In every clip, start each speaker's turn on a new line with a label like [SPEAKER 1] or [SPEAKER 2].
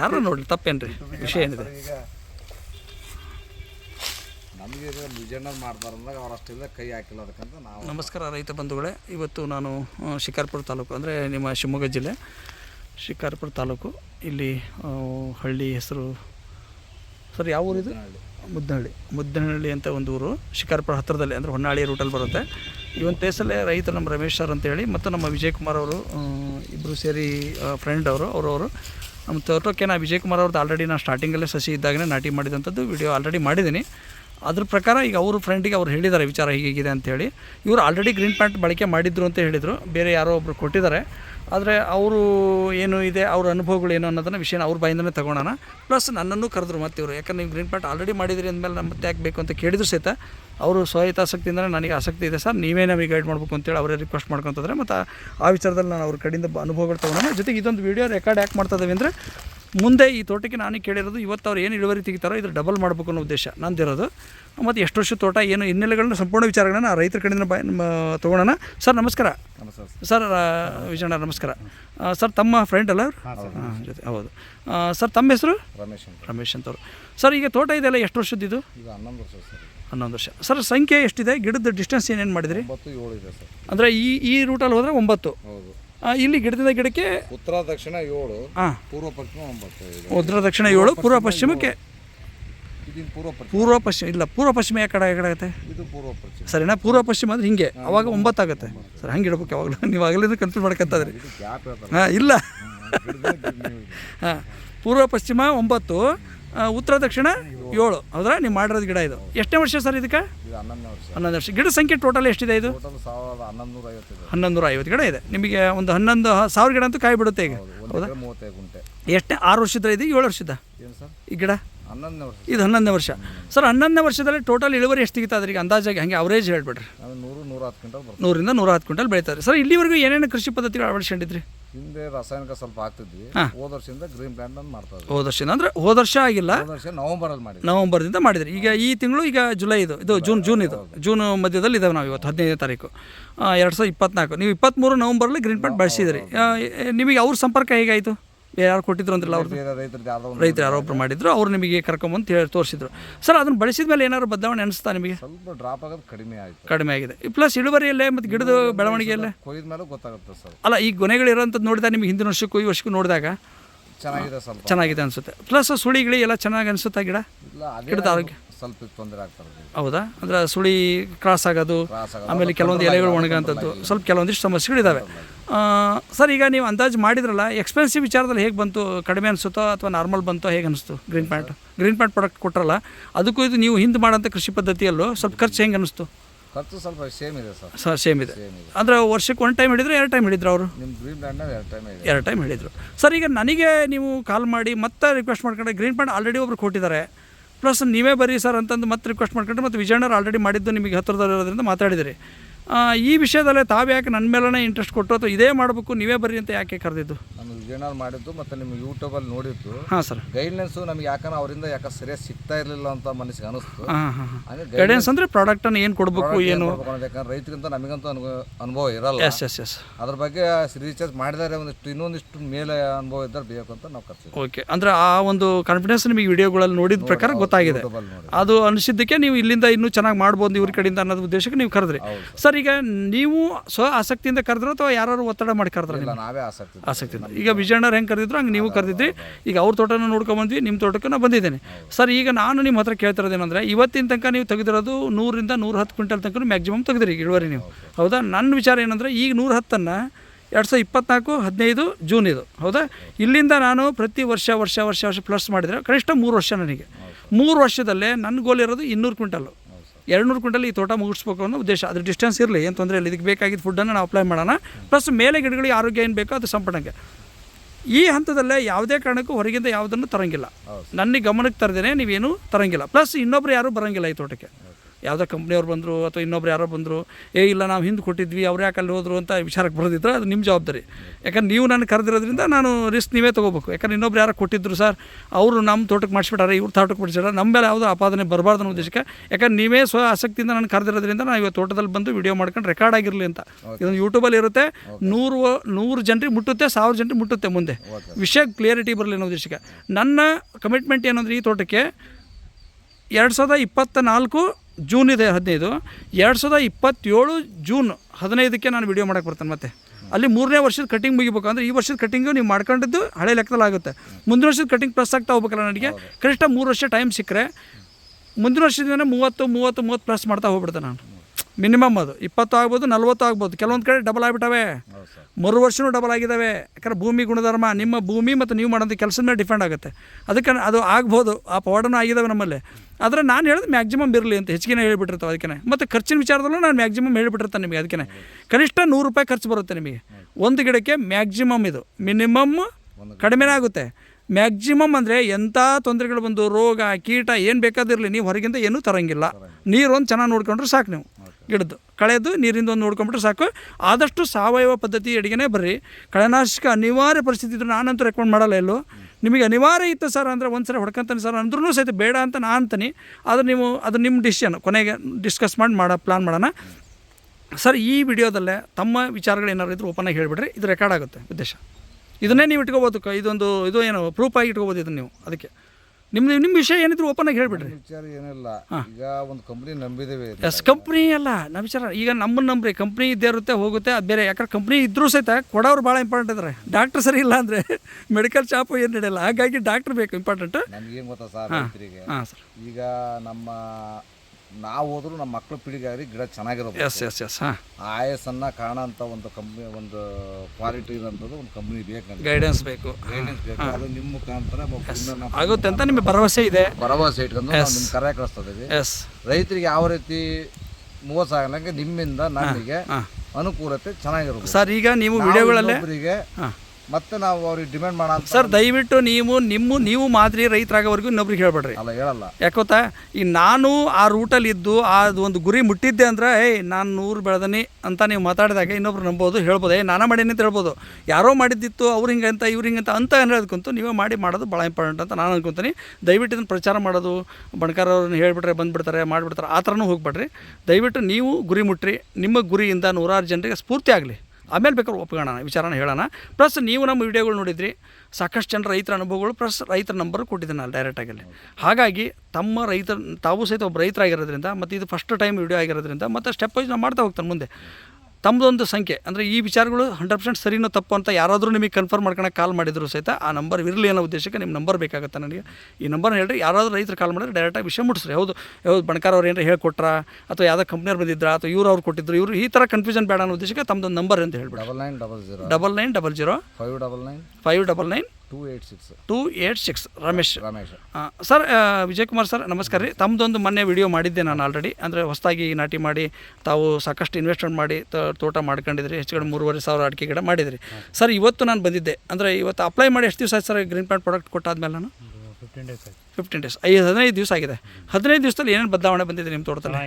[SPEAKER 1] ಯಾರು ನೋಡ್ಲಿ? ತಪ್ಪೇನ್ರಿ? ರೀ ವಿಷಯ ಏನಿದೆ?
[SPEAKER 2] ಈಗ ನಮಗೆ ವಿಜಯಣ್ಣ ಮಾಡ್ತಾರೆ ಅಂದಾಗ ಅವ್ರು ಅಷ್ಟಿಲ್ಲ ಕೈ ಹಾಕಿಲ್ಲ ಅದಕ್ಕಂತ ನಾವು
[SPEAKER 1] ನಮಸ್ಕಾರ ರೈತ ಬಂಧುಗಳೇ. ಇವತ್ತು ನಾನು ಶಿಕಾರ್ಪುರ ತಾಲೂಕು ಅಂದರೆ ನಿಮ್ಮ ಶಿವಮೊಗ್ಗ ಜಿಲ್ಲೆ ಶಿಕಾರ್ಪುರ ತಾಲೂಕು. ಇಲ್ಲಿ ಹಳ್ಳಿ ಹೆಸರು ಸರ್ ಯಾವ ಊರಿದು? ಮುದ್ದನಹಳ್ಳಿ. ಮುದ್ದನಹಳ್ಳಿ ಅಂತ ಒಂದು ಊರು. ಶಿಕಾರ್ಪುರ ಹತ್ತಿರದಲ್ಲಿ ಅಂದರೆ ಹೊನ್ನಾಳಿ ರೂಟಲ್ಲಿ ಬರುತ್ತೆ. ಈ ಒಂದು ಪ್ಲೇಸಲ್ಲೇ ರೈತ ನಮ್ಮ ರಮೇಶ್ ಸರ್ ಅಂತೇಳಿ ಮತ್ತು ನಮ್ಮ ವಿಜಯ್ ಕುಮಾರ್ ಅವರು ಇಬ್ಬರು ಸೇರಿ ಫ್ರೆಂಡ್ ಅವರು ಅವರವರು. ನಮ್ಮ ತೋಟಕ್ಕೆ ನಾ ವಿಜಯ್ ಕುಮಾರ್ ಅವ್ರದ್ದು ಆಲ್ರೆಡಿ ನಾನು ಸ್ಟಾರ್ಟಿಂಗಲ್ಲೇ ಸಸಿ ಇದ್ದಾಗಲೇ ನಾಟಿ ಮಾಡಿದಂಥದ್ದು ವಿಡಿಯೋ ಆಲ್ರೆಡಿ ಮಾಡಿದ್ದೀನಿ. ಅದ್ರ ಪ್ರಕಾರ ಈಗ ಅವರು ಫ್ರೆಂಡಿಗೆ ಅವ್ರು ಹೇಳಿದ್ದಾರೆ ವಿಚಾರ ಹೀಗಿದೆ ಅಂತೇಳಿ ಇವರು ಆಲ್ರೆಡಿ ಗ್ರೀನ್ ಪ್ಯಾಂಟ್ ಬಳಕೆ ಮಾಡಿದ್ರು ಅಂತ ಹೇಳಿದರು. ಬೇರೆ ಯಾರೋ ಒಬ್ಬರು ಕೊಟ್ಟಿದ್ದಾರೆ. ಆದರೆ ಅವರು ಏನು ಇದೆ, ಅವ್ರ ಅನುಭವಗಳು ಏನು ಅನ್ನೋದನ್ನ ವಿಷಯನ ಅವ್ರ ಬಾಯಿಂದನೇ ತಗೊಳ್ಳೋಣ ಪ್ಲಸ್ ನನ್ನನ್ನು ಕರೆದ್ರು ಮತ್ತೆ ಇವರು. ಯಾಕಂದ್ರೆ ನೀವು ಗ್ರೀನ್ ಪಾರ್ಟ್ ಆಲ್ರೆಡಿ ಮಾಡಿದ್ರಿ ಅಂದಮೇಲೆ ನಮ್ಮ ಮತ್ತೆ ಯಾಕೆ ಬೇಕು ಅಂತ ಕೇಳಿದ್ರು ಸಹಿತ ಅವರು ಸ್ವಹಿತಾಸಕ್ತಿಯಿಂದಲೇ ನನಗೆ ಆಸಕ್ತಿ ಇದೆ ಸರ್. ನೀವೇ ನಮಗೆ ಗೈಡ್ ಮಾಡಬೇಕು ಅಂತೇಳಿ ಅವರೇ ರಿಕ್ವೆಸ್ಟ್ ಮಾಡ್ಕೊತಿದ್ರೆ ಮತ್ತು ಆ ವಿಚಾರದಲ್ಲಿ ನಾನು ಅವ್ರ ಕಡೆಯಿಂದ ಅನುಭವಗಳು ತೊಗೊಳೋಣ ಜೊತೆಗೆ ಇದೊಂದು ವೀಡಿಯೋ ರೆಕಾರ್ಡ್ ಯಾಕೆ ಮಾಡ್ತಾ ಇದ್ದೀವಿ ಅಂದರೆ ಮುಂದೆ ಈ ತೋಟಕ್ಕೆ ನಾನು ಕೇಳಿರೋದು ಇವತ್ತು ಅವ್ರು ಏನು ಇಳುವರಿ ತೆಗಿತಾರೋ ಇದ್ರ ಡಬಲ್ ಮಾಡಬೇಕು ಅನ್ನೋ ಉದ್ದೇಶ ನಂದಿರೋದು. ಮತ್ತು ಎಷ್ಟು ವರ್ಷ ತೋಟ ಏನು ಹಿನ್ನೆಲೆಗಳನ್ನ ಸಂಪೂರ್ಣ ವಿಚಾರಗಳನ್ನ ರೈತರ ಕಡೆಯಿಂದ ಬ ನಮ್ಮ ತೊಗೊಳೋಣ. ಸರ್ ನಮಸ್ಕಾರ.
[SPEAKER 2] ನಮಸ್ಕಾರ
[SPEAKER 1] ಸರ್. ವಿಜಯಣ್ಣ ನಮಸ್ಕಾರ. ಸರ್ ತಮ್ಮ ಫ್ರೆಂಡ್ ಅಲ್ಲ ಜೊತೆ ಹೌದು. ಸರ್ ತಮ್ಮ ಹೆಸರು?
[SPEAKER 2] ರಮೇಶ್
[SPEAKER 1] ರಮೇಶ್ ಅಂತವ್ರು ಸರ್ ಈಗ ತೋಟ ಇದೆಲ್ಲ ಎಷ್ಟು ವರ್ಷದ್ದು
[SPEAKER 2] ಹನ್ನೊಂದು ವರ್ಷ ಸರ್.
[SPEAKER 1] ಹನ್ನೊಂದು ವರ್ಷ. ಸರ್ ಸಂಖ್ಯೆ ಎಷ್ಟಿದೆ? ಗಿಡದ ಡಿಸ್ಟೆನ್ಸ್ ಏನೇನು ಮಾಡಿದ್ರಿ? ಅಂದರೆ ಈ ಈ ರೂಟಲ್ಲಿ ಹೋದರೆ ಒಂಬತ್ತು. ಇಲ್ಲಿ ಗಿಡದಿಂದ ಗಿಡಕ್ಕೆ
[SPEAKER 2] ಉತ್ತರ ದಕ್ಷಿಣ ಏಳು
[SPEAKER 1] ಹಾಂ
[SPEAKER 2] ಪೂರ್ವ ಪಶ್ಚಿಮ ಒಂಬತ್ತು
[SPEAKER 1] ಉತ್ತರ ದಕ್ಷಿಣ ಏಳು ಪೂರ್ವ ಪಶ್ಚಿಮಕ್ಕೆ
[SPEAKER 2] ಪೂರ್ವ ಪಶ್ಚಿಮ.
[SPEAKER 1] ಪೂರ್ವ ಪಶ್ಚಿಮ ಇಲ್ಲ ಪೂರ್ವ ಪಶ್ಚಿಮ ಯಾವ ಕಡೆ ಕಡೆ ಆಗುತ್ತೆ
[SPEAKER 2] ಇದು ಪೂರ್ವ ಪಶ್ಚಿಮ.
[SPEAKER 1] ಸರಿನಾ? ಪೂರ್ವ ಪಶ್ಚಿಮ ಅಂದ್ರೆ ಹಿಂಗೆ. ಅವಾಗ ಒಂಬತ್ತಾಗುತ್ತೆ ಸರ್ ಹಂಗೆ ಇಡ್ಬೇಕು ಯಾವಾಗಲೂ. ನೀವು ಆಗಲಿಂದ ಕನ್ಫ್ಯೂಸ್ ಮಾಡ್ಕೊತಾದ್ರಿ ಹಾಂ ಇಲ್ಲ. ಹಾಂ ಪೂರ್ವ ಪಶ್ಚಿಮ ಒಂಬತ್ತು ಉತ್ತರ ದಕ್ಷಿಣ ಏಳು. ಹೌದ್ರಾ? ನೀವು ಮಾಡಿರೋದು ಗಿಡ ಇದು. ಎಷ್ಟನೇ ವರ್ಷ ಸರ್ ಇದಕ್ಕೆ?
[SPEAKER 2] ಇದು ಹನ್ನೊಂದನೇ ವರ್ಷ.
[SPEAKER 1] ಹನ್ನೊಂದು ವರ್ಷ. ಗಿಡ ಸಂಖ್ಯೆ ಟೋಟಲ್ ಎಷ್ಟಿದೆ ಇದು?
[SPEAKER 2] ಟೋಟಲ್ ಸಾವಿರದ ಹನ್ನೊಂದು ನೂರ ಐವತ್ತಿದೆ.
[SPEAKER 1] ಹನ್ನೊಂದು ನೂರ ಐವತ್ತು ಗಿಡ ಇದೆ. ನಿಮಗೆ ಒಂದು ಹನ್ನೊಂದು ಸಾವಿರ ಗಿಡ ಅಂತೂ ಕಾಯಿ ಬಿಡುತ್ತೆ ಈಗ.
[SPEAKER 2] ಒಂದು ಎಕರೆ ಮೂವತ್ತೈದು ಗುಂಟೆ.
[SPEAKER 1] ಎಷ್ಟೇ ಆರು ವರ್ಷದ ಇದೆ ಏಳು ವರ್ಷದ?
[SPEAKER 2] ಏನು ಸರ್?
[SPEAKER 1] ಈ ಗಿಡ?
[SPEAKER 2] ಹನ್ನೊಂದನೇ ವರ್ಷ.
[SPEAKER 1] ಇದು ಹನ್ನೊಂದನೇ ವರ್ಷ. ಸರ್ ಹನ್ನೊಂದನೇ ವರ್ಷದಲ್ಲಿ ಟೋಟಲ್ ಇಳುವರಿ ಎಷ್ಟು ಸಿಗುತ್ತೆ ಅದ್ರಿಗೆ ಅಂದಾಜಾಗಿ ಹಂಗೆ ಅವರೇಜ್ ಹೇಳ್ಬಿಡ್ರಿ.
[SPEAKER 2] ನಾವು ನೂರು ನೂರ ಹತ್ತು ಬರ್ತದೆ.
[SPEAKER 1] ನೂರಿಂದ ನೂರ ಹತ್ತು ಕ್ವಿಂಟಲ್ ಬೆಳೀತಾರೆ ಸರ್ ಇಲ್ಲಿವರೆಗೂ ಏನೇನು ಕೃಷಿ ಪದ್ಧತಿಗಳು ಅಳವಡಿಸ್ಕೊಂಡಿದ್ರಿ?
[SPEAKER 2] ಹಿಂದೆ ರಾಸಾಯನಿಕ ಸ್ವಲ್ಪ ಹಾಕ್ತಿದ್ವಿ. ಹೋದ ವರ್ಷದಿಂದ ಗ್ರೀನ್ ಪ್ಲಾಂಟ್ ಅಂತ ಮಾಡ್ತಾ
[SPEAKER 1] ಹೋದ ವರ್ಷ ಅಂದರೆ ಹೋದ ವರ್ಷ ಆಗಿಲ್ಲ?
[SPEAKER 2] ಹೋದ ವರ್ಷ ನವೆಂಬರಲ್ಲಿ ಮಾಡಿದ್ವಿ.
[SPEAKER 1] ನವಂಬರ್ದಿಂದ ಮಾಡಿದ್ರಿ. ಈಗ ಈ ತಿಂಗಳು ಈಗ ಜುಲೈ ಇದು ಇದು ಜೂನ್ ಜೂನ್ ಇದು. ಜೂನ್ ಮಧ್ಯದಲ್ಲಿ ಇದಾವೆ ನಾವು ಇವತ್ತು ಹದಿನೈದನೇ ತಾರೀಕು. ಎರಡು ಸಾವಿರದ ಇಪ್ಪತ್ನಾಲ್ಕು. ನೀವು ಇಪ್ಪತ್ತ್ಮೂರು ನವಂಬರಲ್ಲಿ ಗ್ರೀನ್ ಪ್ಯಾಂಟ್ ಬಳಸಿದ್ರಿ. ನಿಮಗೆ ಅವ್ರ ಸಂಪರ್ಕ ಹೇಗಾಯಿತು? ಯಾರು ಕೊಟ್ಟಿದ್ರು ಅಂದ್ರಲ್ಲ ಅವ್ರದ್ದು ರೈತರು ಯಾರೋ ಒಬ್ರು ಮಾಡಿದ್ರು. ಅವ್ರು ನಿಮಗೆ ಕರ್ಕೊಂಬಂದು ಹೇಳಿ ತೋರಿಸಿದ್ರು. ಸರ್ ಅದನ್ನು ಬಳಸಿದ ಮೇಲೆ ಏನಾದ್ರು ಬದಲಾವಣೆ ಅನಿಸ್ತಾ ನಿಮಗೆ?
[SPEAKER 2] ಸ್ವಲ್ಪ ಡ್ರಾಪ್ ಆಗೋದು ಕಡಿಮೆ ಆಯ್ತು.
[SPEAKER 1] ಕಡಿಮೆ ಆಗಿದೆ. ಪ್ಲಸ್ ಇಳುವರಿಯಲ್ಲೇ ಮತ್ತು ಗಿಡದ ಬೆಳವಣಿಗೆಯಲ್ಲೇ?
[SPEAKER 2] ಕೊಯ್ದ ಮೇಲೆ ಗೊತ್ತಾಗುತ್ತೆ ಸರ್.
[SPEAKER 1] ಅಲ್ಲ ಈ ಗೊನೆಗಳು ಇರೋಂಥದ್ದು ನೋಡಿದಾಗ ನಿಮಗೆ ಹಿಂದಿನ ವರ್ಷಕ್ಕೂ ಈ ವರ್ಷಕ್ಕೂ ನೋಡಿದಾಗ?
[SPEAKER 2] ಚೆನ್ನಾಗಿದೆ ಸ್ವಲ್ಪ.
[SPEAKER 1] ಚೆನ್ನಾಗಿದೆ ಅನಿಸುತ್ತೆ. ಪ್ಲಸ್ ಸುಳಿ ಗಿಳಿ ಎಲ್ಲ ಚೆನ್ನಾಗಿ ಅನಿಸುತ್ತಾ ಗಿಡ? ಗಿಡದ ಆರೋಗ್ಯ?
[SPEAKER 2] ಸ್ವಲ್ಪ ತೊಂದರೆ ಆಗ್ತಾರೆ
[SPEAKER 1] ಹೌದಾ? ಅಂದ್ರೆ ಸುಳಿ ಕ್ರಾಸ್ ಆಗೋದು
[SPEAKER 2] ಕ್ರಾಸ್ ಆಗೋದು,
[SPEAKER 1] ಆಮೇಲೆ ಕೆಲವೊಂದು ಎಲೆಗಳು ಒಣಗೋಂಥದ್ದು ಸ್ವಲ್ಪ ಕೆಲವೊಂದಿಷ್ಟು ಸಮಸ್ಯೆಗಳಿದ್ದಾವೆ ಸರ್ ಈಗ ನೀವು ಅಂದಾಜು ಮಾಡಿದ್ರಲ್ಲ ಎಕ್ಸ್ಪೆನ್ಸಿವ್ ವಿಚಾರದಲ್ಲಿ ಹೇಗೆ ಬಂತು? ಕಡಿಮೆ ಅನಿಸುತ್ತೋ ಅಥವಾ ನಾರ್ಮಲ್ ಬಂತೋ ಹೇಗೆ ಅನಿಸ್ತು green pant green pant product ಕೊಟ್ಟರಲ್ಲ ಅದಕ್ಕೂ ಇದು ನೀವು ಹಿಂದೆ ಮಾಡೋಂಥ ಕೃಷಿ ಪದ್ಧತಿಯಲ್ಲೂ ಸ್ವಲ್ಪ ಖರ್ಚು ಹೆಂಗೆ ಅನಿಸ್ತು?
[SPEAKER 2] ಖರ್ಚು ಸ್ವಲ್ಪ ಸೇಮ್ ಇದೆ ಸರ್.
[SPEAKER 1] ಸರ್ ಸೇಮ್ ಇದೆ. ಅಂದರೆ ವರ್ಷಕ್ಕೆ ಒನ್ ಟೈಮ್ ಹಿಡಿದ್ರು ಎರಡು ಟೈಮ್ ಹೇಳಿದ್ರು ಅವರು?
[SPEAKER 2] ನಿಮ್ಮ ಗ್ರೀನ್ ಎರಡು ಟೈಮ್ ಇದೆ
[SPEAKER 1] ಎರಡು ಟೈಮ್ ಹೇಳಿದರು ಸರ್ ಈಗ ನನಗೆ ನೀವು ಕಾಲ್ ಮಾಡಿ ಮತ್ತೆ ರಿಕ್ವೆಸ್ಟ್ ಮಾಡ್ಕೊಂಡ್ರೆ ಗ್ರೀನ್ ಪ್ಯಾಂಟ್ ಆಲ್ರೆಡಿ ಒಬ್ರು ಕೊಟ್ಟಿದ್ದಾರೆ. ಪ್ಲಸ್ ನೀವೇ ಬರೀ ಸರ್ ಅಂತಂದು ಮತ್ತೆ ರಿಕ್ವೆಸ್ಟ್ ಮಾಡ್ಕೊಂಡ್ರೆ ಮತ್ತು ವಿಜಯಣ್ಣರು ಆಲ್ರೆಡಿ ಮಾಡಿದ್ದು ನಿಮಗೆ ಹತ್ತಿರದಲ್ಲಿರೋದ್ರಿಂದ ಮಾತಾಡಿದಿರಿ. ಈ ವಿಷಯದಲ್ಲೇ ತಾವು ಯಾಕೆ ನನ್ನ ಮೇಲೇ ಇಂಟ್ರೆಸ್ಟ್ ಕೊಟ್ಟು ಅಥವಾ ಇದೇ ಮಾಡಬೇಕು, ನೀವೇ ಬರ್ರಿ ಅಂತ ಯಾಕೆ ಕರೆದಿದ್ದು?
[SPEAKER 2] ನಮ್ಮ ವಿಜಯನಾಲ್ ಮಾಡಿದ್ದು ಮತ್ತು ನಿಮ್ಮ ಯೂಟ್ಯೂಬಲ್ಲಿ ನೋಡಿದ್ದು.
[SPEAKER 1] ಹಾಂ ಸರ್
[SPEAKER 2] ಗೈಡ್ಲೈನ್ಸು ನಮಗೆ ಯಾಕಂದ್ರೆ ಅವರಿಂದ ಯಾಕಂದ್ರೆ ಸರಿಯಾಗಿ ಸಿಗ್ತಾ ಇರಲಿಲ್ಲ ಅಂತ ಮನಸ್ಸಿಗೆ ಅನಿಸ್ತು.
[SPEAKER 1] ಹಾಂ ಹಾಂ ಗೈಡೆನ್ಸ್ ಅಂದರೆ ಪ್ರಾಡಕ್ಟನ್ನು ಏನು ಕೊಡಬೇಕು ಏನು
[SPEAKER 2] ಯಾಕಂದ್ರೆ ರೈತರಿಗಿಂತ ನಮಗಂತೂ ಅನುಭವ ಅನುಭವ ಇರಲ್ಲ.
[SPEAKER 1] ಎಸ್ ಎಸ್ ಎಸ್
[SPEAKER 2] ಅದ್ರ ಬಗ್ಗೆ ರೀಚಾರ್ಜ್ ಮಾಡಿದರೆ ಒಂದಿಷ್ಟು ಇನ್ನೊಂದಿಷ್ಟು ಮೇಲೆ ಅನುಭವ ಇದ್ದರೆ ಬೇಕು ಅಂತ ನಾವು ಕರ್ತೀವಿ
[SPEAKER 1] ಓಕೆ ಅಂದರೆ ಆ ಒಂದು ಕಾನ್ಫಿಡೆನ್ಸ್ ನಿಮಗೆ ವಿಡಿಯೋಗಳಲ್ಲಿ ನೋಡಿದ ಪ್ರಕಾರ ಗೊತ್ತಾಗಿದೆ. ಅದು ಅನಿಸಿದ್ದಕ್ಕೆ ನೀವು ಇಲ್ಲಿಂದ ಇನ್ನೂ ಚೆನ್ನಾಗಿ ಮಾಡ್ಬೋದು ಇವ್ರ ಕಡೆಯಿಂದ ಅನ್ನೋದು ಉದ್ದೇಶಕ್ಕೆ ನೀವು ಕರೆದ್ರಿ. ಸರ್ ಈಗ ನೀವು ಸ್ವ ಆಸಕ್ತಿಯಿಂದ ಕರೆದ್ರು ಅಥವಾ ಯಾರು ಒತ್ತಡ ಮಾಡಿ
[SPEAKER 2] ಕರೆದ್ರಲ್ಲ ನಾವೇ ಆಸಕ್ತಿ
[SPEAKER 1] ಆಸಕ್ತಿ ಇದೆ. ಈಗ ವಿಜಯಣ್ಣವ್ರು ಹೆಂಗೆ ಕರೆದಿದ್ರು, ಹಂಗೆ ನೀವು ಕರೆದಿದ್ರಿ. ಈಗ ಅವ್ರ ತೋಟನ ನೋಡ್ಕೊಂಬಂದ್ವಿ ನಿಮ್ಮ ತೋಟಕ್ಕೆ ನಾನು ಬಂದಿದ್ದೇನೆ. ಸರ್, ಈಗ ನಾನು ನಿಮ್ಮ ಹತ್ರ ಕೇಳ್ತಿರೋದೇನೆಂದರೆ ಇವತ್ತಿನ ತನಕ ನೀವು ತೆಗೆದಿರೋದು ನೂರಿಂದ ನೂರ ಹತ್ತು ಕ್ವಿಂಟಲ್ ತನಕ ಮ್ಯಾಕ್ಸಿಮಮ್ ತೆಗೆದ್ರಿ ಇಳುವರಿ ನೀವು. ಹೌದಾ? ನನ್ನ ವಿಚಾರ ಏನಂದರೆ, ಈಗ ನೂರ ಹತ್ತನ್ನು ಎರಡು ಸಾವಿರ ಇಪ್ಪತ್ನಾಲ್ಕು, ಹದಿನೈದು, ಜೂನ್ ಇದು. ಹೌದಾ? ಇಲ್ಲಿಂದ ನಾನು ಪ್ರತಿ ವರ್ಷ ವರ್ಷ ವರ್ಷ ವರ್ಷ ಪ್ಲಸ್ ಮಾಡಿದರೆ ಕನಿಷ್ಠ ಮೂರು ವರ್ಷ ನನಗೆ. ಮೂರು ವರ್ಷದಲ್ಲೇ ನನ್ನ ಗೋಲ್ ಇರೋದು ಇನ್ನೂರು ಕ್ವಿಂಟಲ್ಲು ಎರಡು ನೂರು ಕ್ವಿಂಟಲ್ ಈ ತೋಟ ಮುಗಿಸ್ಬೇಕು ಅನ್ನೋ ಉದ್ದೇಶ. ಅದ್ರ ಡಿಸ್ಟೆನ್ಸ್ ಇರಲಿ ಏನು ತೊಂದರೆ ಇಲ್ಲ. ಇದಕ್ಕೆ ಬೇಕಾಗಿದ್ದ ಫುಡ್ಡನ್ನು ನಾವು ಅಪ್ಲೈ ಮಾಡೋಣ. ಪ್ಲಸ್ ಮೇಲೆ ಗಿಡಗಳಿಗೆ ಆರೋಗ್ಯ ಏನು ಬೇಕೋ ಅದು ಸಂಪಣಕ್ಕೆ ಈ ಹಂತದಲ್ಲೇ ಯಾವುದೇ ಕಾರಣಕ್ಕೂ ಹೊರಗಿಂದ ಯಾವುದನ್ನು ತರಂಗಿಲ್ಲ. ನನ್ನ ಗಮನಕ್ಕೆ ತರದೇನೆ ನೀವೇನು ತರಂಗಿಲ್ಲ. ಪ್ಲಸ್ ಇನ್ನೊಬ್ರು ಯಾರೂ ಬರಂಗಿಲ್ಲ ಈ ತೋಟಕ್ಕೆ. ಯಾವುದೋ ಕಂಪ್ನಿಯವ್ರು ಬಂದರು ಅಥವಾ ಇನ್ನೊಬ್ರು ಯಾರೋ ಬಂದರು ಏ ಇಲ್ಲ ನಾವು ಹಿಂದೆ ಕೊಟ್ಟಿದ್ವಿ ಅವ್ರು ಯಾಕೆ ಅಲ್ಲಿ ಹೋದರು? ಅಂತ ವಿಚಾರಕ್ಕೆ ಬರೋದಿದ್ರೆ ಅದು ನಿಮ್ಮ ಜವಾಬ್ದಾರಿ. ಯಾಕಂದ್ರೆ ನೀವು ನಾನು ಕರೆದಿರೋದ್ರಿಂದ ನಾನು ರಿಸ್ಕ್ ನೀವೇ ತೊಗೋಬೇಕು. ಯಾಕಂದ್ರೆ ಇನ್ನೊಬ್ರು ಯಾರೋ ಕೊಟ್ಟಿದ್ರು ಸರ್ ಅವರು ನಮ್ಮ ತೋಟಕ್ಕೆ ಮಾಡಿಸ್ಬಿಟ್ಟಾರೆ ಇವ್ರು ತೋಟಕ್ಕೆ ಮಾಡಿಸ್ಬಿಟ್ಟಾರೆ ನಮ್ಮ ಮೇಲೆ ಯಾವುದೋ ಆಪಾದನೆ ಬರಬಾರ್ದು ಅನ್ನೋ ಉದ್ದೇಶಕ್ಕೆ. ಯಾಕಂದ್ರೆ ನೀವೇ ಸ್ವ ಆಸಕ್ತಿಯಿಂದ ನಾನು ಕರೆದಿರೋದ್ರಿಂದ ನಾನು ಇವತ್ತು ತೋಟದಲ್ಲಿ ಬಂದು ವಿಡಿಯೋ ಮಾಡ್ಕೊಂಡು ರೆಕಾರ್ಡ್ ಆಗಿರಲಿ ಅಂತ. ಇದೊಂದು ಯೂಟ್ಯೂಬಲ್ಲಿ ಇರುತ್ತೆ. ನೂರು ನೂರು ಜನರಿಗೆ ಮುಟ್ಟುತ್ತೆ ಸಾವಿರ ಜನರಿಗೆ ಮುಟ್ಟುತ್ತೆ ಮುಂದೆ. ವಿಷಯ ಕ್ಲಿಯರಿಟಿ ಬರಲಿ ಅನ್ನೋ ಉದ್ದೇಶಕ್ಕೆ. ನನ್ನ ಕಮಿಟ್ಮೆಂಟ್ ಏನಂದ್ರೆ ಈ ತೋಟಕ್ಕೆ ಎರಡು ಸಾವಿರದ ಇಪ್ಪತ್ತ ನಾಲ್ಕು ಜೂನ್ ಇದೆ ಹದಿನೈದು. ಎರಡು ಸಾವಿರದ ಇಪ್ಪತ್ತೇಳು ಜೂನ್ ಹದಿನೈದಕ್ಕೆ ನಾನು ವಿಡಿಯೋ ಮಾಡೋಕ್ಕೆ ಬರ್ತೇನೆ ಮತ್ತೆ. ಅಲ್ಲಿ ಮೂರನೇ ವರ್ಷದ ಕಟಿಂಗ್ ಮುಗಿಬೇಕು ಅಂದರೆ ಈ ವರ್ಷದ ಕಟಿಂಗು ನೀವು ಮಾಡ್ಕೊಂಡಿದ್ದು ಹಳೆ ಲೆಕ್ಕದಲ್ಲಿ ಆಗುತ್ತೆ. ಮುಂದಿನ ವರ್ಷದ ಕಟಿಂಗ್ ಪ್ಲಸ್ ಆಗ್ತಾ ಹೋಗ್ಬೇಕಲ್ಲ ನನಗೆ. ಕನಿಷ್ಠ ಮೂರು ವರ್ಷ ಟೈಮ್ ಸಿಕ್ಕರೆ. ಮುಂದಿನ ವರ್ಷದಿಂದ ಮೂವತ್ತು ಮೂವತ್ತು ಮೂವತ್ತು ಪ್ಲಸ್ ಮಾಡ್ತಾ ಹೋಗ್ಬಿಡ್ತೆ ನಾನು. ಮಿನಿಮಮ್ ಅದು. ಇಪ್ಪತ್ತು ಆಗ್ಬೋದು ನಲ್ವತ್ತು ಆಗ್ಬೋದು. ಕೆಲವೊಂದು ಕಡೆ ಡಬಲ್ ಆಗಿಬಿಟ್ಟವೆ. ಮರು ವರ್ಷವೂ ಡಬಲ್ ಆಗಿದ್ದಾವೆ ಯಾಕಂದ್ರೆ ಭೂಮಿ ಗುಣಧರ್ಮ ನಿಮ್ಮ ಭೂಮಿ ಮತ್ತು ನೀವು ಮಾಡೋದು ಕೆಲಸದ ಮೇಲೆ ಡಿಪೆಂಡ್ ಆಗುತ್ತೆ. ಅದಕ್ಕೆ ಅದು ಆಗ್ಬೋದು. ಆ ಪವಾಡನೂ ಆಗಿದ್ದಾವೆ ನಮ್ಮಲ್ಲಿ. ಆದರೆ ನಾನು ಹೇಳೋದು ಮ್ಯಾಕ್ಸಿಮಮ್ ಇರಲಿ ಅಂತ ಹೆಚ್ಚಿಗೆ ಹೇಳಿಬಿಟ್ಟಿರ್ತಾವೆ ಅದಕ್ಕೆ ಮತ್ತು ಖರ್ಚಿನ ವಿಚಾರದಲ್ಲೂ ನಾನು ಮ್ಯಾಕ್ಸಿಮಮ್ ಹೇಳಿಬಿಟ್ಟಿರ್ತಾನೆ ನಿಮಗೆ ಅದಕ್ಕೆ ಕನಿಷ್ಠ ನೂರು ರೂಪಾಯಿ ಖರ್ಚು ಬರುತ್ತೆ ನಿಮಗೆ. ಒಂದು ಗಿಡಕ್ಕೆ ಮ್ಯಾಕ್ಸಿಮಮ್ ಇದು. ಮಿನಿಮಮ್ ಕಡಿಮೆನೇ ಆಗುತ್ತೆ. ಮ್ಯಾಕ್ಸಿಮಮ್ ಅಂದರೆ ಎಂಥ ತೊಂದರೆಗಳು ಬಂದು ರೋಗ ಕೀಟ ಏನು ಬೇಕಾದಿರಲಿ ನೀವು ಹೊರಗಿಂದ ಏನೂ ತರಂಗಿಲ್ಲ. ನೀರು ಒಂದು ಚೆನ್ನಾಗಿ ನೋಡ್ಕೊಂಡ್ರೆ ಸಾಕು ನೀವು. ಗಿಡದ್ದು. ಕಳೆದು ನೀರಿಂದ ಒಂದು ನೋಡ್ಕೊಂಬಿಟ್ರೆ ಸಾಕು. ಆದಷ್ಟು ಸಾವಯವ ಪದ್ಧತಿ ಅಡುಗೆನೇ ಬರ್ರಿ. ಕಳೆನಾಶಕ ಅನಿವಾರ್ಯ ಪರಿಸ್ಥಿತಿ ಇದ್ರೆ ನಾನಂತೂ ರೆಕಮೆಂಡ್ ಮಾಡಲ್ಲ ಎಲ್ಲೂ. ನಿಮಗೆ ಅನಿವಾರ್ಯ ಇತ್ತು ಸರ್ ಅಂದರೆ ಒಂದು ಸರಿ ಹೊಡ್ಕೊಂತಾನೆ ಸರ್ ಅಂದ್ರೂ ಸಹಿತ ಬೇಡ ಅಂತ ನಾನು ಅಂತೀನಿ. ಆದರೆ ನೀವು, ಅದು ನಿಮ್ಮ ಡಿಸಿಷನ್ ಕೊನೆಗೆ ಡಿಸ್ಕಸ್ ಮಾಡಿ, ಮಾಡೋ ಪ್ಲಾನ್ ಮಾಡೋಣ. ಸರ್, ಈ ವಿಡಿಯೋದಲ್ಲೇ ತಮ್ಮ ವಿಚಾರಗಳು ಏನಾದ್ರು ಇದ್ರೆ ಓಪನ್ ಆಗಿ ಹೇಳಿಬಿಡ್ರಿ. ಇದು ರೆಕಾರ್ಡ್ ಆಗುತ್ತೆ ಉದ್ದೇಶ. ಇದನ್ನೇ ನೀವು ಇಟ್ಕೋಬೋದು ಇದೊಂದು, ಇದು ಏನು ಪ್ರೂಫ್ ಆಗಿ ಇಟ್ಕೋಬೋದು ಇದನ್ನು ನೀವು. ಅದಕ್ಕೆ. ನಿಮ್ದು ನಿಮ್ಮ ವಿಷಯ ಏನಿದ್ರು ಓಪನ್ ಆಗಿ ಹೇಳಿಬಿಡ್ರಿ.
[SPEAKER 2] ವಿಚಾರ ಏನಿಲ್ಲ. ಈಗ ಒಂದು ಕಂಪ್ನಿ ನಂಬಿದ್ದೇವೆ
[SPEAKER 1] ಎಸ್ ಕಂಪ್ನಿ ಅಲ್ಲ. ನಮ್ಮ ವಿಚಾರ ಈಗ ನಮ್ಮನ್ನ ನಂಬ್ರಿ ಕಂಪ್ನಿ ಇದ್ದೇ ಇರುತ್ತೆ ಹೋಗುತ್ತೆ ಅದು ಬೇರೆ. ಯಾಕಂದ್ರೆ ಕಂಪ್ನಿ ಇದ್ರೂ ಸಹಿತ ಕೊಡೋರು ಭಾಳ ಇಂಪಾರ್ಟೆಂಟ್ ಇದ್ದಾರೆ ಡಾಕ್ಟ್ರ್ ಸರಿ ಇಲ್ಲ ಅಂದರೆ ಮೆಡಿಕಲ್ ಶಾಪು ಏನು ನಡೆಯಲ್ಲ. ಹಾಗಾಗಿ ಡಾಕ್ಟ್ರ್ ಬೇಕು ಇಂಪಾರ್ಟೆಂಟ್
[SPEAKER 2] ಗೊತ್ತಾ ಸರ್ ರೈತರಿಗೆ?
[SPEAKER 1] ಹಾಂ ಸರ್
[SPEAKER 2] ಈಗ ನಮ್ಮ ನಾವು ಹೋದ್ರು ನಮ್ಮ ಮಕ್ಕಳ ಪೀಳಿಗೆ ಗಿಡ ಚೆನ್ನಾಗಿರೋದು
[SPEAKER 1] ಎಸ್ ಎಸ್ ಎಸ್ ಹಾಂ.
[SPEAKER 2] ಆಯಸ್ಸನ್ನ ಕಾಣೋಂಥ ಒಂದು ಕಂಪ್ನಿ ಒಂದು ಕ್ವಾಲಿಟಿ ಇರೋಂಥದ್ದು ಒಂದು ಕಂಪ್ನಿ ಬೇಕು
[SPEAKER 1] ಗೈಡೆನ್ಸ್ ಬೇಕು.
[SPEAKER 2] ಗೈಡೆನ್ಸ್ ಬೇಕು. ಅದು ನಿಮ್ಮ ಮುಖಾಂತರ
[SPEAKER 1] ಆಗುತ್ತೆ ಅಂತ ನಿಮಗೆ ಭರವಸೆ ಇದೆ.
[SPEAKER 2] ಭರವಸೆ ಇಟ್ಕೊಂಡು ನಾವು ನಿಮ್ಮ ಕರೆ ಕಳಿಸ್ತಾ ಇದೀವಿ.
[SPEAKER 1] ಎಸ್
[SPEAKER 2] ರೈತರಿಗೆ ಯಾವ ರೀತಿ ಮೋಸ ಆಗಲಂಗೆ ನಿಮ್ಮಿಂದ ನಮಗೆ ಅನುಕೂಲತೆ ಚೆನ್ನಾಗಿರುತ್ತೆ
[SPEAKER 1] ಸರ್ ಈಗ ನೀವು ವಿಡಿಯೋಗಳಲ್ಲಿ
[SPEAKER 2] ಮತ್ತೆ ನಾವು ಅವ್ರಿಗೆ ಡಿಮ್ಯಾಂಡ್ ಮಾಡೋಣ
[SPEAKER 1] ಸರ್ ದಯವಿಟ್ಟು ನೀವು ನಿಮ್ಮ ನೀವು ಮಾದರಿ ರೈತರಾಗೋವರೆಗೂ ಇನ್ನೊಬ್ರಿಗೆ ಹೇಳ್ಬೇಡ್ರಿ.
[SPEAKER 2] ಅಲ್ಲ ಹೇಳಲ್ಲ.
[SPEAKER 1] ಯಾಕೋತಾ ಈಗ ನಾನು ಆ ರೂಟಲ್ಲಿ ಇದ್ದು ಆ ಅದು ಒಂದು ಗುರಿ ಮುಟ್ಟಿದ್ದೆ ಅಂದ್ರೆ ಏಯ್ ನಾನು ನೂರು ಬೆಳೆದನಿ ಅಂತ ನೀವು ಮಾತಾಡಿದಾಗ ಇನ್ನೊಬ್ರು ನಂಬೋದು ಹೇಳ್ಬೋದು. ಏ ನಾನು ಮಾಡೀನಿ ಅಂತ ಹೇಳ್ಬೋದು. ಯಾರೋ ಮಾಡಿದ್ದಿತ್ತು ಅವ್ರು ಹಿಂಗೆ ಅಂತ ಇವ್ರು ಹಿಂಗೆ ಅಂತ ಅಂತ ಹೇಳೋದಕ್ಕಂತೂ ನೀವೇ ಮಾಡಿ ಮಾಡೋದು ಭಾಳ ಇಂಪಾರ್ಟೆಂಟ್ ಅಂತ ನಾನು ಅನ್ಕೊತೀನಿ. ದಯವಿಟ್ಟು ಇದನ್ನು ಪ್ರಚಾರ ಮಾಡೋದು ಬಣಕಾರವ್ರನ್ನ ಹೇಳಿಬಿಟ್ರೆ ಹೇಳ್ಬಿಟ್ರೆ ಬಂದುಬಿಡ್ತಾರೆ ಮಾಡಿಬಿಡ್ತಾರೆ ಆ ಥರನೂ ಹೋಗ್ಬಿಡ್ರಿ. ದಯವಿಟ್ಟು ನೀವು ಗುರಿ ಮುಟ್ಟ್ರಿ ನಿಮ್ಮ ಗುರಿಯಿಂದ ನೂರಾರು ಜನರಿಗೆ ಸ್ಫೂರ್ತಿ ಆಗಲಿ. ಆಮೇಲೆ ಬೇಕಾದ್ರೆ ಒಪ್ಕೊಳ್ಳೋಣ, ವಿಚಾರನ ಹೇಳೋಣ. ಪ್ಲಸ್ ನೀವು ನಮ್ಮ ವಿಡಿಯೋಗಳು ನೋಡಿದ್ರಿ, ಸಾಕಷ್ಟು ಜನ ರೈತರ ಅನುಭವಗಳು ಪ್ಲಸ್ ರೈತರ ನಂಬರ್ ಕೊಟ್ಟಿದ್ದೆ ನಾನು ಡೈರೆಕ್ಟಾಗಿ ಅಲ್ಲಿ ಹಾಗಾಗಿ ತಮ್ಮ ರೈತರ ತಾವು ಸಹಿತ ಒಬ್ಬ ರೈತರಾಗಿರೋದ್ರಿಂದ, ಮತ್ತು ಇದು ಫಸ್ಟ್ ಟೈಮ್ ವಿಡಿಯೋ ಆಗಿರೋದ್ರಿಂದ, ಮತ್ತು ಸ್ಟೆಪ್ ವೈಸ್ ನಾನು ಮಾಡ್ತಾ ಹೋಗ್ತಾನೆ ಮುಂದೆ. ತಮ್ಮದೊಂದು ಸಂಖ್ಯೆ. ಅಂದರೆ ಈ ವಿಚಾರಗಳು ಹಂಡ್ರೆಡ್ ಪರ್ಸೆಂಟ್ ಸರಿನೋ ತಪ್ಪು ಅಂತ ಯಾರಾದರೂ ನಿಮಗೆ ಕನ್ಫರ್ಮ್ ಮಾಡ್ಕೊಳಕ್ಕೆ ಕಾಲ್ ಮಾಡಿದ್ರು ಸಹಿತ ಆ ನಂಬರ್ ಇರಲಿ ಅನ್ನೋ ಉದ್ದೇಶಕ್ಕೆ ನಿಮ್ಮ ನಂಬರ್ ಬೇಕಾಗುತ್ತೆ ನನಗೆ. ಈ ನಂಬರ್ನ ಹೇಳ್ರಿ ಯಾರಾದರೂ ರೈತರು ಕಾಲ್ ಮಾಡಿದ್ರೆ ಡೈರೆಕ್ಟಾಗಿ ವಿಷಯ ಮುಟ್ಸ್ರಿ. ಹೌದು ಹೌದು ಬಣಕಾರ ಅವ್ರು ಏನಾರ ಹೇಳ್ಕೊಟ್ರ ಅಥವಾ ಯಾವುದೋ ಕಂಪ್ನಿಯವ್ರು ಬಂದಿದ್ರ ಅಥವಾ ಇವ್ರು ಅವ್ರು ಕೊಟ್ಟಿದ್ರು ಇವರು ಈ ಥರ ಕನ್ಫ್ಯೂಷನ್ ಬೇಡ ಅನ್ನೋ ಉದ್ದೇಶಕ್ಕೆ ತಮ್ಮದೊಂದು ನಂಬರ್ ಅಂತ ಹೇಳ್ಬಿಡಿ
[SPEAKER 2] double nine double zero
[SPEAKER 1] double nine double zero
[SPEAKER 2] five double nine
[SPEAKER 1] five double nine
[SPEAKER 2] two eight six
[SPEAKER 1] two eight six Ramesh
[SPEAKER 2] Ramesh
[SPEAKER 1] sir Vijayakumar sir ನಮಸ್ಕಾರ ರೀ. ತಮ್ಮದೊಂದು ಮೊನ್ನೆ ವಿಡಿಯೋ ಮಾಡಿದ್ದೆ ನಾನು ಆಲ್ರೆಡಿ ಅಂದರೆ ಹೊಸದಾಗಿ ನಾಟಿ ಮಾಡಿ ತಾವು ಸಾಕಷ್ಟು ಇನ್ವೆಸ್ಟ್ಮೆಂಟ್ ಮಾಡಿ ತೋಟ ಮಾಡ್ಕೊಂಡಿದ್ರಿ. ಹೆಚ್ಚು ಕಡೆ ಮೂರುವರೆ ಸಾವಿರ ಅಡಿಕೆ ಗಿಡ ಮಾಡಿದ್ರಿ. ಸರ್ ಇವತ್ತು ನಾನು ಬಂದಿದ್ದೆ. ಅಂದರೆ ಇವತ್ತು ಅಪ್ಲೈ ಮಾಡಿ ಎಷ್ಟು ದಿವಸ ಆಯ್ತು ಸರ್ ಗ್ರೀನ್ ಪ್ಯಾಂಟ್ ಪ್ರಾಡಕ್ಟ್ ಕೊಟ್ಟಾದ್ಮೇಲೆ ನಾನು?
[SPEAKER 3] ಫಿಫ್ಟೀನ್ ಡೇಸ್ ಆಯ್ತು.
[SPEAKER 1] ಫಿಫ್ಟೀನ್ ಡೇಸ್ ಐದು ಹದಿನೈದು ದಿವಸ ಆಗಿದೆ. ಹದಿನೈದು ದಿವಸದಲ್ಲಿ ಏನೇನು ಬದಲಾವಣೆ ಬಂದಿದೆ ನಿಮ್ಮ ತೋಟದಲ್ಲಿ?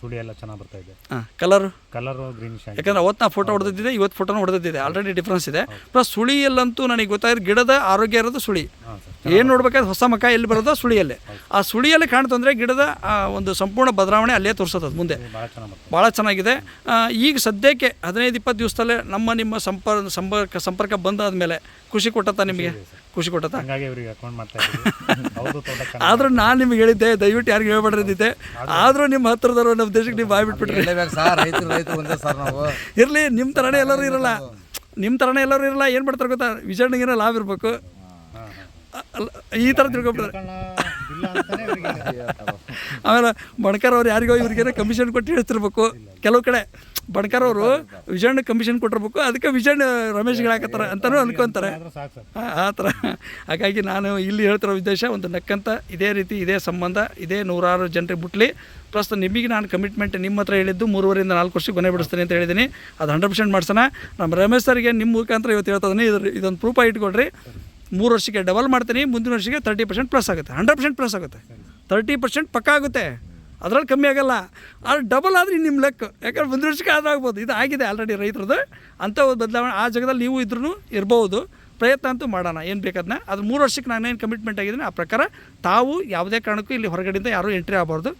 [SPEAKER 3] ಸುಳಿ ಎಲ್ಲ ಚೆನ್ನಾಗಿ ಬರ್ತಾ ಇದೆ.
[SPEAKER 1] ಹಾಂ ಕಲರು
[SPEAKER 3] ಕಲರು ಗ್ರೀನಿಶ್ ಆಗಿದೆ.
[SPEAKER 1] ಯಾಕಂದ್ರೆ ಅವತ್ತು ನಾ ಫೋಟೋ ಹೊಡೆದಿದ್ದೆ ಇವತ್ತು ಫೋಟೋನ ಹೊಡೆದಿದ್ದೆ ಆಲ್ರೆಡಿ ಡಿಫ್ರೆನ್ಸ್ ಇದೆ. ಪ್ಲಸ್ ಸುಳಿಯಲ್ಲಂತೂ ನನಗೆ ಗೊತ್ತಾಗಿರೋ ಗಿಡದ ಆರೋಗ್ಯ ಇರೋದು ಸುಳಿ. ಏನು ನೋಡ್ಬೇಕಾದ್ರೆ ಹೊಸ ಮಕ ಎಲ್ಲಿ ಬರೋದು ಸುಳಿಯಲ್ಲೇ. ಆ ಸುಳಿಯಲ್ಲಿ ಕಾಣ್ತಂದ್ರೆ ಗಿಡದ ಒಂದು ಸಂಪೂರ್ಣ ಬದಲಾವಣೆ ಅಲ್ಲೇ ತೋರಿಸೋದು ಮುಂದೆ.
[SPEAKER 3] ಭಾಳ
[SPEAKER 1] ಚೆನ್ನಾಗಿದೆ. ಈಗ ಸದ್ಯಕ್ಕೆ ಹದಿನೈದು ಇಪ್ಪತ್ತು ದಿವಸದಲ್ಲೇ ನಮ್ಮ ನಿಮ್ಮ ಸಂಪರ್ಕ ಸಂಪರ್ಕ ಸಂಪರ್ಕ ಬಂದಾದ ಮೇಲೆ ಖುಷಿ ಕೊಟ್ಟತ್ತ ನಿಮಗೆ? ಖುಷಿ ಕೊಟ್ಟತ್ತ?
[SPEAKER 3] ಹಂಗಾಗಿ ಇವರಿಗೆ ಅಕೌಂಟ್ ಮಾಡ್ತಾ ಇದ್ದೀವಿ.
[SPEAKER 1] ಆದ್ರೂ ನಾನು ನಿಮ್ಗೆ ಹೇಳಿದ್ದೆ ದಯವಿಟ್ಟು ಯಾರಿಗೂ ಹೇಳ್ಬೇಡ್ರಿದ್ದೆ ಆದರೂ ನಿಮ್ಮ ಹತ್ರದವರು ನಮ್ಮ ದೇಶಕ್ಕೆ ನೀವು ಬಾಯ್
[SPEAKER 2] ಬಿಟ್ಬಿಟ್ರಿ. ಸರ್ ರೈತರು ರೈತರು ಒಂದೇ ಸರ್ ನಾವು.
[SPEAKER 1] ಇರಲಿ ನಿಮ್ಮ ಥರನೇ ಎಲ್ಲರೂ ಇರಲ್ಲ. ನಿಮ್ಮ ಥರನೇ ಎಲ್ಲರೂ ಇರಲ್ಲ ಏನು ಮಾಡ್ತಾರೆ ಗೊತ್ತಾ? ವಿಚಾರಣೆಗೇನೋ ಲಾಭ ಇರಬೇಕು. ಅಲ್ಲ ಈ ಥರ
[SPEAKER 3] ತಿಳ್ಕೊಬಿಟ್ರೆ
[SPEAKER 1] ಆಮೇಲೆ ಬಣಕರ್ ಅವ್ರು ಯಾರಿಗೋ ಇವ್ರಿಗೇನೋ ಕಮಿಷನ್ ಕೊಟ್ಟು ಹೇಳ್ತಿರ್ಬೇಕು. ಕೆಲವು ಕಡೆ ಬಣಕರ್ ಅವರು ವಿಜಯಣ್ಣ ಕಮಿಷನ್ ಕೊಟ್ಟಿರ್ಬೇಕು. ಅದಕ್ಕೆ ವಿಜಯಣ್ಣ ರಮೇಶ್ಗಳು ಹಾಕತ್ತಾರ ಅಂತಲೂ ಅನ್ಕೊಂತಾರೆ. ಆ- ಥರ ಹಾಗಾಗಿ ನಾನು ಇಲ್ಲಿ ಹೇಳ್ತಿರೋ ಉದ್ದೇಶ ಒಂದು ನಕ್ಕಂತ ಇದೇ ರೀತಿ ಇದೇ ಸಂಬಂಧ ಇದೇ ನೂರಾರು ಜನರಿಗೆ ಮುಟ್ಲಿ. ಪ್ರಸ್ತುತ ನಿಮಗೆ ನಾನು ಕಮಿಟ್ಮೆಂಟ್ ನಿಮ್ಮ ಹತ್ರ ಹೇಳಿದ್ದು ಮೂರುವರೆಯಿಂದ ನಾಲ್ಕು ವರ್ಷಕ್ಕೆ ಕೊನೆ ಬಿಡಿಸ್ತೀನಿ ಅಂತ ಹೇಳಿದ್ದೀನಿ. ಅದು ಹಂಡ್ರೆಡ್ ಪರ್ಸೆಂಟ್ ಮಾಡ್ಸೋಣ. ನಮ್ಮ ರಮೇಶ್ ಸರ್ಗೆ ನಿಮ್ಮ ಮುಖಾಂತರ ಇವತ್ತು ಹೇಳ್ತದೆ ಇದ್ರ ಇದೊಂದು ಪ್ರೂಫ್ ಇಟ್ಕೊಡ್ರಿ ಮೂರು ವರ್ಷಕ್ಕೆ ಡಬಲ್ ಮಾಡ್ತೀನಿ ಮುಂದಿನ ವರ್ಷಕ್ಕೆ ತರ್ಟಿ ಪರ್ಸೆಂಟ್ ಪ್ಲಸ್ ಆಗುತ್ತೆ. ಹಂಡ್ರೆಡ್ ಪರ್ಸೆಂಟ್ ಪ್ಲಸ್ ಆಗುತ್ತೆ. ತರ್ಟಿ ಪರ್ಸೆಂಟ್ ಪಕ್ಕ ಆಗುತ್ತೆ. ಅದ್ರಲ್ಲಿ ಕಮ್ಮಿ ಆಗಲ್ಲ. ಅದು ಡಬಲ್ ಆದರೆ ನಿಮ್ಮ ಲೆಕ್ಕ. ಯಾಕಂದ್ರೆ ಒಂದು ವರ್ಷಕ್ಕೆ ಆದಾಗ್ಬೋದು ಇದು ಆಗಿದೆ ಆಲ್ರೆಡಿ ರೈತರದ್ದು ಅಂಥ ಒಂದು ಬದಲಾವಣೆ ಆ ಜಾಗದಲ್ಲಿ ನೀವು ಇದ್ರೂ ಇರಬಹುದು ಪ್ರಯತ್ನ ಅಂತೂ ಮಾಡೋಣ. ಏನು ಬೇಕದನ್ನ ಅದು ಮೂರು ವರ್ಷಕ್ಕೆ ನಾನೇನು ಕಮಿಟ್ಮೆಂಟ್ ಆಗಿದ್ದೀನಿ, ಆ ಪ್ರಕಾರ ತಾವು ಯಾವುದೇ ಕಾರಣಕ್ಕೂ ಇಲ್ಲಿ ಹೊರಗಡೆಯಿಂದ ಯಾರೂ ಎಂಟ್ರಿ ಆಗಬಾರ್ದು.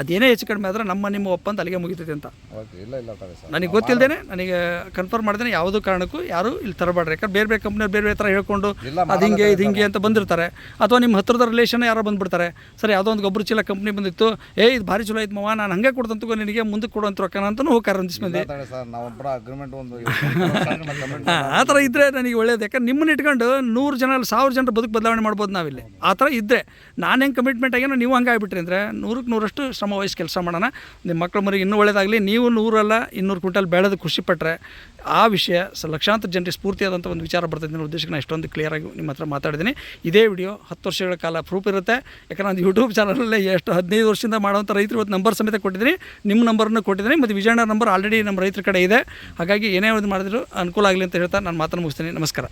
[SPEAKER 1] ಅದೇನೇ ಹೆಚ್ಚು ಕಡಿಮೆ ಆದರೆ ನಮ್ಮ ನಿಮ್ಮ ಒಪ್ಪಂದ ಅಲ್ಲಿಗೆ ಮುಗಿತೈತೆ ಅಂತ.
[SPEAKER 2] ಓಕೆ ಇಲ್ಲ ಇಲ್ಲ ತಗೊಳ್ಳಿ ಸರ್.
[SPEAKER 1] ನನಗೆ ಗೊತ್ತಿಲ್ಲದೇನೆ ನನಗೆ ಕನ್ಫರ್ಮ್ ಮಾಡಿದ್ರೆ ಯಾವುದೋ ಕಾರಣಕ್ಕೂ ಯಾರು ಇಲ್ಲಿ ತರಬೇಡ್ರಿ ಯಾಕಂದ್ರೆ ಬೇರೆ ಬೇರೆ ಕಂಪ್ನಿಯವ್ರು ಬೇರೆ ಬೇರೆ ಥರ ಹೇಳ್ಕೊಂಡು
[SPEAKER 2] ಇಲ್ಲ,
[SPEAKER 1] ಅದು ಹಿಂಗೆ ಇದು ಹಿಂಗೆ ಅಂತ ಬಂದಿರ್ತಾರೆ. ಅಥವಾ ನಿಮ್ಮ ಹತ್ರದ ರಿಲೇಷನ್ ಯಾರೋ ಬಂದ್ಬಿಡ್ತಾರೆ. ಸರ್ ಯಾವುದೋ ಒಂದು ಗೊಬ್ಬರ ಚೀಲ ಕಂಪ್ನಿ ಬಂದಿತ್ತು ಏ ಇದು ಭಾರಿ ಚಲೋ ಐತೆ ಮವ ನಾನು ಹಂಗೆ ಕೊಡ್ತಂತಗೋ ನಿನಗೆ ಮುಂದೆ ಕೊಡುವಂಥ ರೊಕ್ಕನ ಅಂತಲೂ ಹೋಗಿ ಮಂದಿ
[SPEAKER 2] ಇಲ್ಲ ತಗೊಳ್ಳಿ ಸರ್ ನಾವೊಬ್ಬರ ಅಗ್ರಿಮೆಂಟ್ ಒಂದು ಕಮೆಂಟ್
[SPEAKER 1] ಆ ಥರ ಇದ್ದರೆ ನನಗೆ ಒಳ್ಳೇದು. ಯಾಕಂದ್ರೆ ನಿಮ್ಮನ್ನ ಇಟ್ಕೊಂಡು ನೂರು ಜನ ಅಲ್ಲ ಸಾವಿರ ಜನರ ಬದುಕು ಬದಲಾವಣೆ ಮಾಡ್ಬೋದು ನಾವಿಲ್ಲಿ. ಆ ಥರ ಇದ್ದರೆ ನಾನು ಹೆಂಗೆ ಕಮಿಟ್ಮೆಂಟ್ ಆಗ್ಯಾನೋ ನೀವು ಹಂಗೆ ಆಗ್ಬಿಟ್ರಿ ಅಂದರೆ ನೂರಕ್ಕೆ ನೂರಷ್ಟು ಶ್ರಮ ವಹಿಸಿ ಕೆಲಸ ಮಾಡೋಣ. ನಿಮ್ಮ ಮಕ್ಕಳ ಮರಿಗೆ ಇನ್ನೂ ಒಳ್ಳೆಯದಾಗಲಿ ನೀವು ನೂರಲ್ಲ, ಇನ್ನೂರು ಕ್ವಿಂಟಲ್ ಬೆಳೆದು ಖುಷಿಪಟ್ಟರೆ ಆ ವಿಷಯ ಸ ಲಕ್ಷಾಂತರ ಜನರಿಗೆ ಸ್ಫೂರ್ತಿಯಾದಂಥ ಒಂದು ವಿಚಾರ ಬರ್ತದೆ ನನ್ನ ಉದ್ದೇಶಕ್ಕೆ ನಾನು ಇಷ್ಟೊಂದು ಕ್ಲಿಯರಾಗಿ ನಿಮ್ಮ ಹತ್ರ ಮಾತಾಡಿದ್ದೀನಿ. ಇದೇ ವಿಡಿಯೋ ಹತ್ತು ವರ್ಷಗಳ ಕಾಲ ಪ್ರೂಫ್ ಇರುತ್ತೆ. ಯಾಕಂದ್ರೆ ನಾನು ಯೂಟ್ಯೂಬ್ ಚಾನಲಲ್ಲೇ ಎಷ್ಟು ಹದಿನೈದು ವರ್ಷದಿಂದ ಮಾಡೋವಂಥ ರೈತರು ಇವತ್ತು ನಂಬರ್ ಸಮೇತ ಕೊಟ್ಟಿದ್ದೀನಿ. ನಿಮ್ಮ ನಂಬರನ್ನು ಕೊಟ್ಟಿದ್ದೀನಿ. ಮತ್ತು ವಿಜಯಣ್ಣ ನಂಬರ್ ಆಲ್ರೆಡಿ ನಮ್ಮ ರೈತರ ಕಡೆ ಇದೆ. ಹಾಗಾಗಿ ಏನೇ ಒಂದು ಮಾಡಿದ್ರು ಅನುಕೂಲ ಆಗಲಿ ಅಂತ ಹೇಳ್ತಾ ನಾನು ಮಾತನ್ನು ಮುಗಿಸ್ತೀನಿ. ನಮಸ್ಕಾರ.